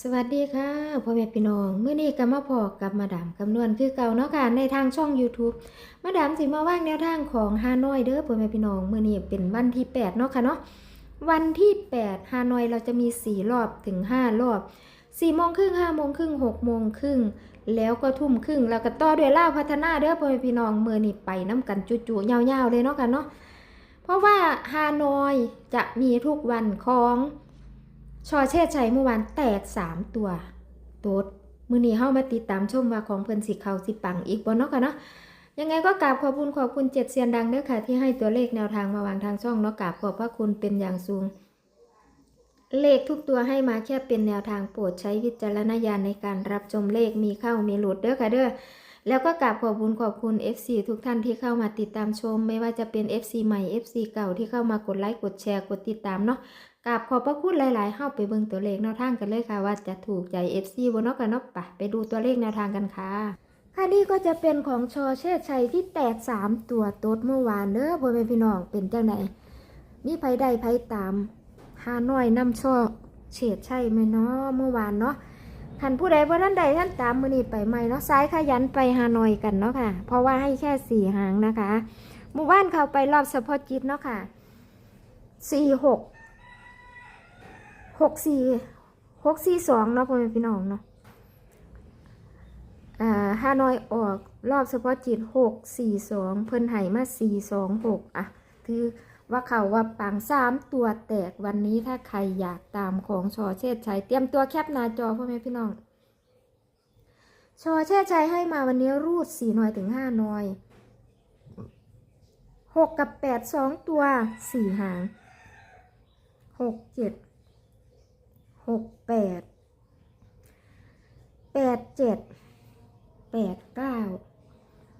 สวัสดีค่ะพ่อแม่พี่น้องเมื่อนี้ก็มาพอกับมาดามคำนวณคือเก่าเนาะค่ะในทางช่อง YouTube มาดามสิมาว่างแนวทางของฮานอยเด้อพ่อแม่พี่น้องเมื่อนี้เป็นวันที่ 8 เนาะค่ะเนาะวันที่8ฮานอยเราจะมี 4 รอบถึง 5 รอบ4โมงครึ่ง5โมงครึ่ง6โมงครึ่งแล้วก็ทุ่มครึ่งแล้วก็ต่อด้วยล่าพัฒนาเด้อพ่อแม่พี่น้องเมื่อนี้ไปน้ำกันจุๆยาวๆเลยเนาะค่ะเนาะเพราะว่าฮานอยจะมีทุกวันของ ชอเชษชัยเมื่อวานแตกสามตัวโดดมือนี้เข้ามาติดตามชมว่าของเพิ่นสิเขาสิปังอีกบ่เนาะค่ะเนาะยังไงก็กราบขอบคุณขอบคุณเจ็ดเซียนดังเด้อค่ะ ที่ให้ตัวเลขแนวทางมาวางทางช่องเนาะกราบขอบพระคุณเป็นอย่างสูง เลขทุกตัวให้มาแค่เป็นแนวทางโปรดใช้วิจารณญาณในการรับชมเลขมีเข้ามีหลุดเด้อค่ะเด้อแล้วก็กราบขอบคุณขอบคุณ FC ทุกท่านที่เข้ามาติดตามชม ไม่ว่าจะเป็น FC ใหม่ FC เก่าที่เข้ามากดไลค์กดแชร์กดติดตามเนาะ กราบขอบพระคุณหลาย ๆ เข้าไปเบิ่งตัวเลขแนวทางกันเลยค่ะ ว่าจะถูกใจ FC บนนอกกันเนอกปะไปดูตัวเลขแนวทางกันค่ะ ค่ะนี่ก็จะเป็นของชอเชษชัยที่แตก 3 ตัวโต๊ดเมื่อวานเด้อพ่อแม่พี่น้องเป็นจังไดมีไผได้ไผตามหาน้อยนำชอเฉดชัยไหมเนาะเมื่อวานเนาะท่านผู้ใดว่าท่านใดท่านตามมือนี้ไปไหมเนาะซ้ายขยันไปหานอยกันเนาะค่ะ เพราะว่าให้แค่สี่หางนะคะหมู่บ้านเขาไปรอบเฉพาะจิตเนาะค่ะสี่หก หกสี่หกสี่สองเนาะพ่อแม่พี่น้องเนาะอ่าฮานอยออกรอบเฉพาะจิตหกสี่สองเพิ่นไห้มาสี่สองหกอะถือว่าเขาว่าปังสามตัวแตกวันนี้ถ้าใครอยากตามของชอเชษชัยเตรียมตัวแคปหน้าจอพ่อแม่พี่น้อง ชอเชษชัยให้มาวันนี้รูดสี่หน่อยถึงห้าหน่อยหกกับแปดสองตัวสี่หางหกเจ็ด หกแปดแปดเจ็ดแปดเก้า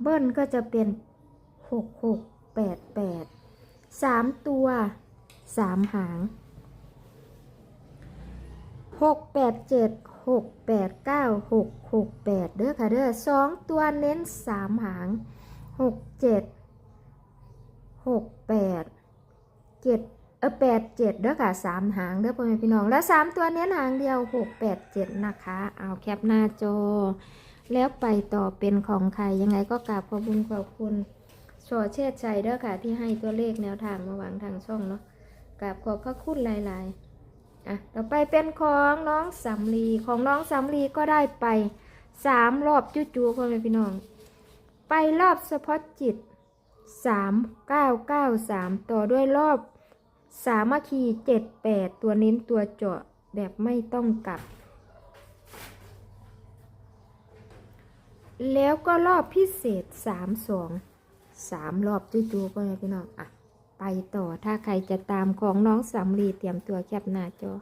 เบิ้ลก็จะเป็นหกหกแปดแปดสามตัวสามหางหกแปดเจ็ดหกแปดเก้าหกหกแปดเด้อค่ะเด้อสองตัวเน้นสามหางหกเจ็ดหกแปดเจ็ด เออแปดเจ็ดเด้อค่ะสามหางเด้อพ่อแม่พี่น้อง แล้วสามตัวเนี้ยหางเดียวหกแปดเจ็ดนะคะ เอาแคปหน้าจอ แล้วไปต่อเป็นของใครยังไงก็กราบขอบคุณขอบคุณชอเชษชัยเด้อค่ะที่ให้ตัวเลขแนวทางมาวางทางช่องเนาะกราบขอบพระคุณหลายๆอะต่อไปเป็นของน้องสำลีของน้องสำลีก็ได้ไปสามรอบจู่ๆพ่อแม่พี่น้อง ไปรอบเฉพาะจิตสามเก้าเก้าสามต่อด้วยรอบ สามัคคีเจ็ดแปดตัวเน้นตัวเจาะแบบไม่ต้องกลับ แล้วก็รอบพิเศษสามสองสามรอบจู่ๆก็เลยพี่น้องอะไปต่อถ้าใครจะตามของน้องสำลีเตรียมตัวแคปหน้าจอ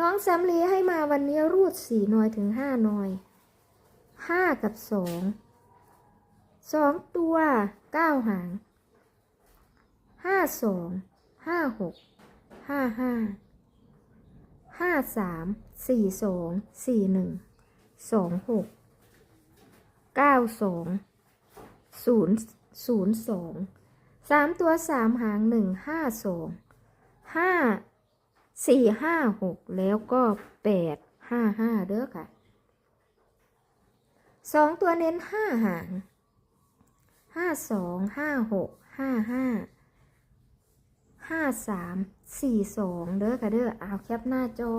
น้องสำลีให้มาวันนี้รูดสี่หน่อยถึงห้าหน่อยห้ากับสอง สองตัวเก้าหางห้าสองห้าหกห้าห้าห้าสามสี่สองสี่หนึ่งสองหกเก้าสองศูนย์ศูนย์สองสามตัวสามหางหนึ่งห้าสองห้าสี่ห้าหกแล้วก็แปดห้าห้าเด้อค่ะสองตัวเน้นห้าหาง ห้าสองห้าหกห้าห้าห้าสามสี่สองเด้อค่ะเด้อเอาแคปหน้าจอ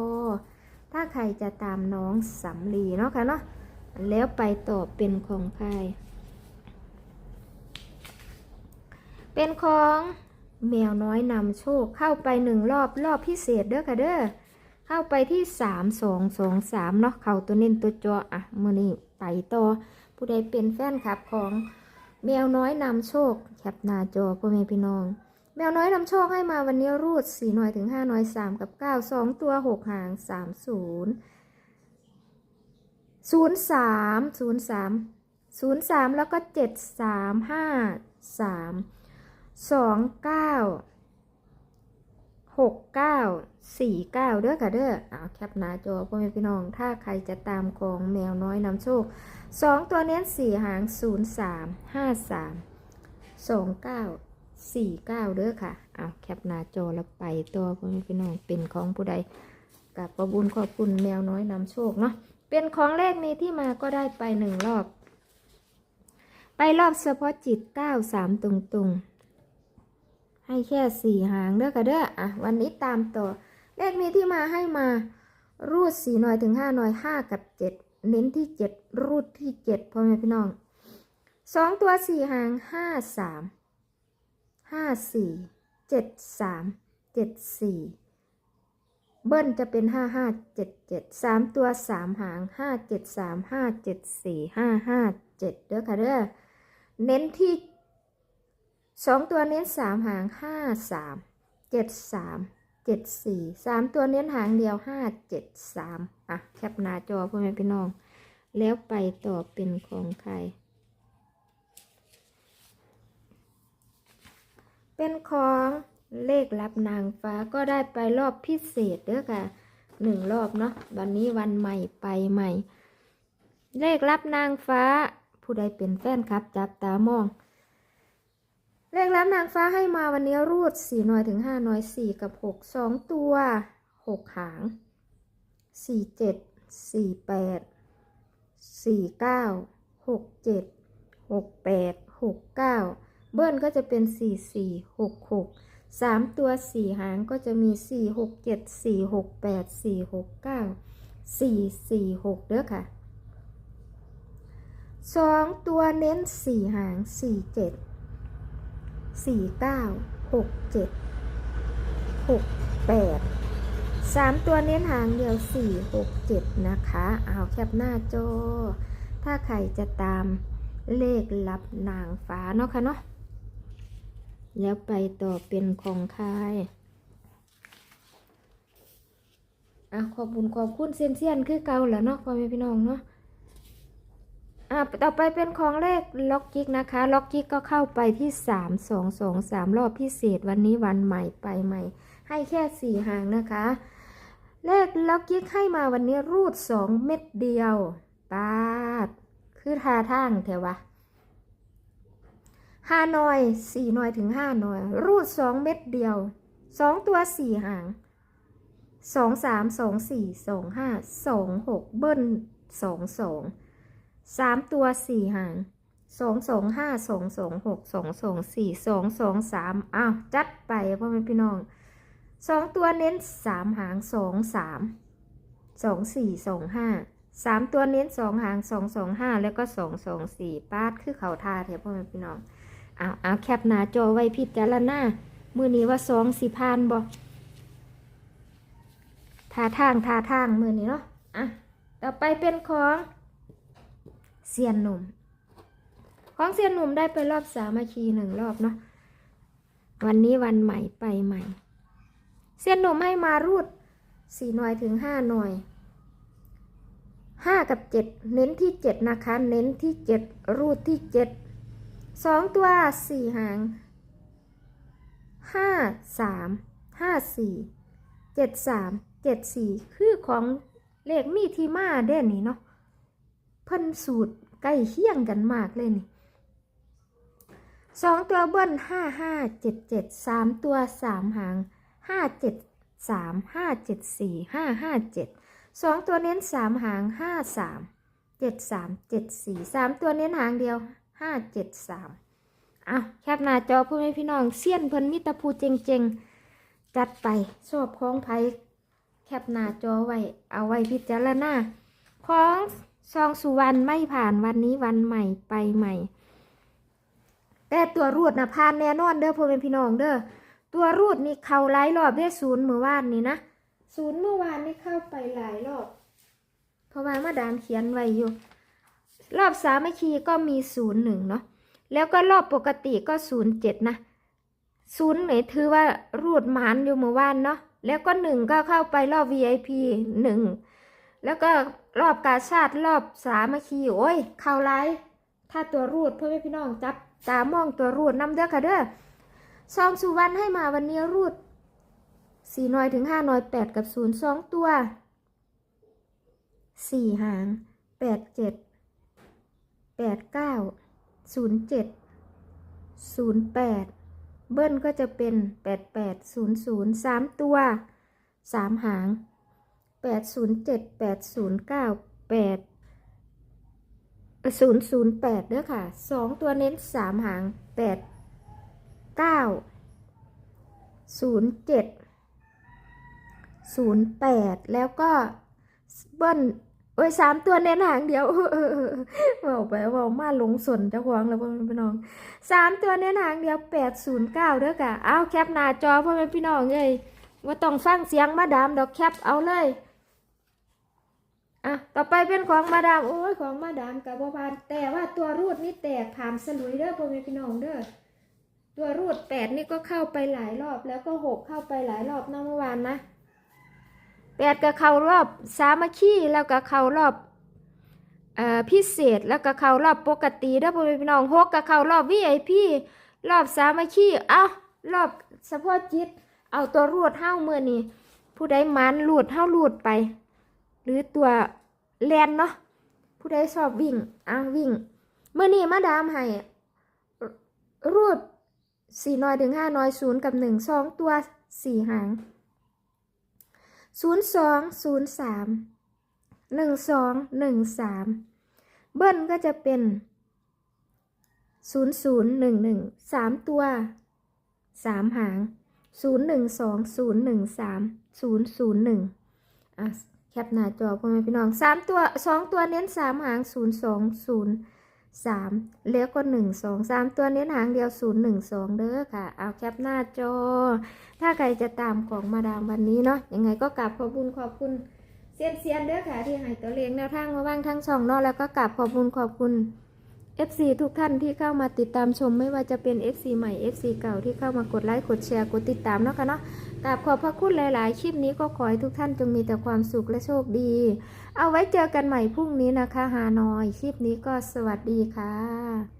ถ้าใครจะตามน้องสำลีเนาะค่ะเนาะแล้วไปต่อเป็นของใครเป็นของแมวน้อยนำโชคเข้าไปหนึ่งรอบรอบพิเศษเด้อค่ะเด้อเข้าไปที่สามสองสองสามเนาะเข่าตัวเน้นตัวจออะมือนี้ไปต่อผู้ใดเป็นแฟนคลับของ แมวน้อยนำโชคแคปหน้าจอพ่อแม่พี่น้อง แมวน้อยนำโชคให้มาวันนี้รูดสี่หน่อยถึงห้าหน่อยสามกับเก้าสองตัวหกหางสามศูนย์ศูนย์สามศูนย์สามศูนย์สามแล้วก็เจ็ดสามห้าสามสองเก้า หกเก้าสี่เก้าเด้อค่ะเด้อเอาแคปหน้าจอพ่อแม่พี่น้อง ถ้าใครจะตามของแมวน้อยนำโชคสองตัวเน้นสี่หางศูนย์สามห้าสามสองเก้าสี่เก้าเด้อค่ะ เอาแคปหน้าจอแล้วไปตัวพ่อแม่พี่น้องเป็นของผู้ใดกับประบุญขอบคุณแมวน้อยนำโชคเนาะเป็นของเลขนี้ที่มาก็ได้ไปหนึ่งรอบ ไปรอบเฉพาะจิตเก้าสามตรงๆ ให้แค่สี่หางเด้อค่ะเด้ออะวันนี้ตามต่อ เลขนี้ที่มาให้มารูดสี่หน่อยถึงห้าหน่อยห้ากับเจ็ดเน้นที่เจ็ดรูดที่เจ็ดพ่อแม่พี่น้องสองตัวสี่หางห้าสามห้าสี่เจ็ดสามเจ็ดสี่เบิ้ลจะเป็นห้าห้าเจ็ดเจ็ดสามตัวสามหางห้าเจ็ดสามห้าเจ็ดสี่ห้าห้าเจ็ดเด้อค่ะเด้อเน้นที่ สองตัวเน้นสามหางห้าสามเจ็ดสามเจ็ดสี่สามตัวเน้นหางเดียวห้าเจ็ดสามอะแคปหน้าจอพ่อแม่พี่น้อง แล้วไปต่อเป็นของใคร เป็นของเลขรับนางฟ้าก็ได้ไปรอบพิเศษเด้อค่ะหนึ่งรอบเนาะวันนี้วันใหม่ไปใหม่ เลขรับนางฟ้า ผู้ใดเป็นแฟนครับ จับตามอง เลขรับนางฟ้าให้มาวันนี้รูดสี่หน่อยถึงห้าหน่อยสี่กับหกสองตัวหกหางสี่เจ็ดสี่แปดสี่เก้าหกเจ็ดหกแปดหกเก้าเบิ้ลก็จะเป็น4 4 6 6 3ตัว4หางก็จะมี4 6 7 4 6 8 4 6 9 4 4 6เก้าสี่สี่หกเด้อค่ะ2ตัวเน้น4หางสี่เจ็ด 4 7 4 9 6 7 6 8 3ตัวเน้นหางเดียว4 6 7นะคะ เอาแคปหน้าจอ ถ้าใครจะตามเลขลับนางฟ้าเนาะค่ะเนาะ แล้วไปต่อเป็นของใครอะขอบคุญขอบคุณเซียนเซียนคือเก่าแล้วเนาะพ่อแม่พี่น้องเนาะ อะต่อไปเป็นของเลขล็อกกิกนะคะ ล็อกกิกก็เข้าไปที่สามสองสองสามรอบพิเศษวันนี้วันใหม่ไปใหม่ ให้แค่สี่หางนะคะ เลขล็อกกิกให้มาวันนี้รูดสองเม็ดเดียวปาด คือทาทางเถอะวะห้าหน่อยสี่หน่อยถึงห้าหน่อย รูดสองเม็ดเดียวสองตัวสี่หางสองสามสองสี่สองห้าสองหกเบิ้ลสองสอง สามตัวสี่หางสองสองห้าสองสองหกสองสองสี่สองสองสามอ้าวจัดไปพ่อแม่พี่น้องสองตัวเน้นสามหางสองสามสองสี่สองห้าสามตัวเน้นสองหางสองสองห้าแล้วก็สองสองสี่ปาดคือเขาทาเถอะพ่อแม่พี่น้องเอาเอาแคปหน้าจอไว้พิจารณามือนี้ว่าสองสิพานบอกทาทางทาทางมือนี้เนาะอะต่อไปเป็นของ เซียนหนุ่ม ของเซียนหนุ่มได้ไปรอบสามัคคีหนึ่งรอบเนาะวันนี้วันใหม่ไปใหม่ เซียนหนุ่มให้มารูดสี่หน่วยถึงห้าหน่วยห้ากับเจ็ดเน้นที่เจ็ดนะคะ เน้นที่เจ็ดรูดที่เจ็ดสองตัวสี่หางห้าสามห้าสี่เจ็ดสามเจ็ดสี่คือของเลขมีที่มาเด่นนี่เนาะเพิ่นสูตร ใกล้เคียงกันมากเลยนี่สองตัวเบิ้ลห้าห้าเจ็ดเจ็ดสามตัวสามหางห้าเจ็ดสามห้าเจ็ดสี่ห้าห้าเจ็ดสองตัวเน้นสามหางห้าสามเจ็ดสามเจ็ดสี่สามตัวเน้นหางเดียวห้าเจ็ดสามอะแคปหน้าจอพ่อแม่พี่น้องเสี้ยนเพิ่นมิตรภูเจงเจงจัดไปชอบของไผแคปหน้าจอไว้ เอาไว้พิจารณาของ ซองสุวรรณไม่ผ่านวันนี้วันใหม่ไปใหม่ แต่ตัวรูดนะผ่านแน่นอนเด้อพ่อแม่พี่น้องเด้อตัวรูดนี่เข้าหลายรอบได้ศูนย์เมื่อวานนี่นะศูนย์เมื่อวานนี่เข้าไปหลายรอบ เพราะว่ามาดามเขียนไว้อยู่ รอบสามัคคีก็มีศูนย์หนึ่งเนาะแล้วก็รอบปกติก็ศูนย์เจ็ดนะศูนย์ไหนถือว่ารูดหมานอยู่เมื่อวานเนาะแล้วก็หนึ่งก็เข้าไปรอบ VIP หนึ่ง แล้วก็รอบกาชาติรอบสามัคคีโอ้ยเข้าไลายถ้าตัวรูดเพื่อนพี่น้องจับตามองตัวรูดนำเด้อค่ะเด้อซองสุวรรณให้มาวันนี้รูดสี่น้อยถึงห้าน้อยแปดกับศูนย์สองตัวสี่หางแปดเจ็ดแปดเก้าศูนย์เจ็ดศูนย์แปดเบิ้ลก็จะเป็นแปดแปดศูนย์ศูนย์สามตัวสามหาง ดศูนย์เจ็ดแปดศูนย์เก้าแปดศูนย์ศูนย์แปดเด้อค่ะสองตัวเน้นสามหางแปดเก้าศูนย์เจ็ดศูนย์แปดแล้วก็เบิ้ลโอ้ยสามตัวเน้นหางเดียวเออเออเออเว่าไปเว่ามาหลงสนเจ้าของแล้วพ่อแม่พี่น้องสามตัวเน้นหางเดียวแปดศูนย์เก้าเด้อค่ะเอาแคปหน้าจอพ่อแม่พี่น้องเลยว่าต้องฟังเสียงมาดามดอกแคปเอาเลย อะ ต่อไปเป็นของมาดาม โอ้ย ของมาดามกับบัวพานแต่ว่าตัวรูดนี่แตกผ่านสลุยเด้อพ่อแม่พี่น้องเด้อ ตัวรูดแปดนี่ก็เข้าไปหลายรอบ แล้วก็หกเข้าไปหลายรอบนะเมื่อวานนะแปดก็เข้ารอบสามัคคีแล้วก็เข้ารอบอพิเศษแล้วก็เข้ารอบปกติเด้อพ่อแม่พี่น้องหกก็เข้ารอบ VIP รอบสามัคคีเอ้ารอบเฉพาะจิต เอาตัวรูดเฮ้าเมื่อนี้ผู้ใดมันรูดเฮ้ารูดไป หรือตัวแลนเนาะผู้ใดชอบวิ่งอ้าววิ่งเมื่อนี้มาดามให้รูดสี่น้อยถึงห้าน้อยศูนย์กับหนึ่งสองตัวสี่หางศูนย์สองศูนย์สามหนึ่งสองหนึ่งสามเบิ้ลก็จะเป็นศูนย์ศูนย์หนึ่งหนึ่งสามตัวสามหางศูนย์หนึ่งสองศูนย์หนึ่งสามศูนย์ศูนย์หนึ่งอะ แคปหน้าจอพ่อแม่พี่น้องสามตัวสองตัวเน้นสามหางศูนย์สองศูนย์สามแล้วก็หนึ่งสองสามตัวเน้นหางเดียวศูนย์หนึ่งสองเด้อค่ะ เอาแคปหน้าจอ ถ้าใครจะตามของมาดามวันนี้เนาะยังไงก็กราบขอบคุณขอบคุณเซียนเซียนๆเด้อค่ะที่ให้ตัวเลงแนวทางมาบ้างทั้งสองเนาะแล้วก็กราบขอบคุณขอบคุณ FC ทุกท่านที่เข้ามาติดตามชมไม่ว่าจะเป็น FC ใหม่ FC เก่าที่เข้ามากดไลค์กดแชร์กดติดตามเนาะค่ะเนาะ ราบขอบพระคุณหลาย ๆ คลิปนี้ก็ขอให้ทุกท่านจงมีแต่ความสุขและโชคดี เอาไว้เจอกันใหม่พรุ่งนี้นะคะฮานอย คลิปนี้ก็สวัสดีค่ะ